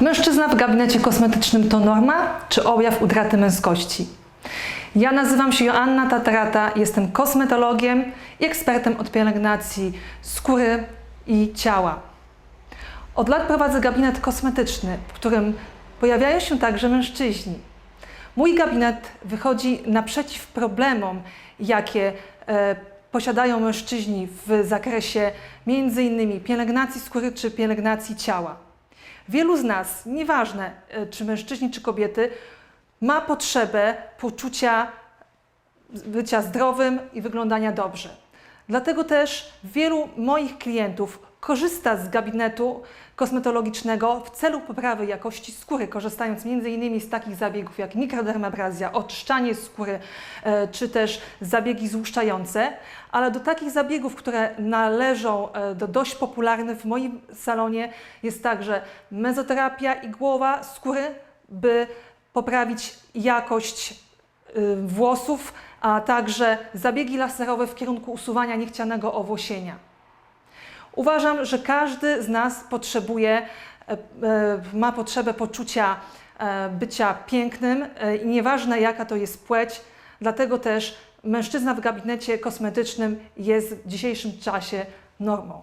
Mężczyzna w gabinecie kosmetycznym to norma czy objaw utraty męskości? Ja nazywam się Joanna Tatarata, jestem kosmetologiem i ekspertem od pielęgnacji skóry i ciała. Od lat prowadzę gabinet kosmetyczny, w którym pojawiają się także mężczyźni. Mój gabinet wychodzi naprzeciw problemom, jakie e, posiadają mężczyźni w zakresie m.in. pielęgnacji skóry czy pielęgnacji ciała. Wielu z nas, nieważne e, czy mężczyźni czy kobiety, ma potrzebę poczucia bycia zdrowym i wyglądania dobrze. Dlatego też wielu moich klientów korzysta z gabinetu kosmetologicznego w celu poprawy jakości skóry, korzystając m.in. z takich zabiegów jak mikrodermabrazja, oczyszczanie skóry, e, czy też zabiegi złuszczające, ale do takich zabiegów, które należą e, do dość popularnych w moim salonie jest także mezoterapia igłowa skóry, by poprawić jakość y, włosów, a także zabiegi laserowe w kierunku usuwania niechcianego owłosienia. Uważam, że każdy z nas potrzebuje, e, e, ma potrzebę poczucia e, bycia pięknym i nieważne jaka to jest płeć, dlatego też mężczyzna w gabinecie kosmetycznym jest w dzisiejszym czasie normą.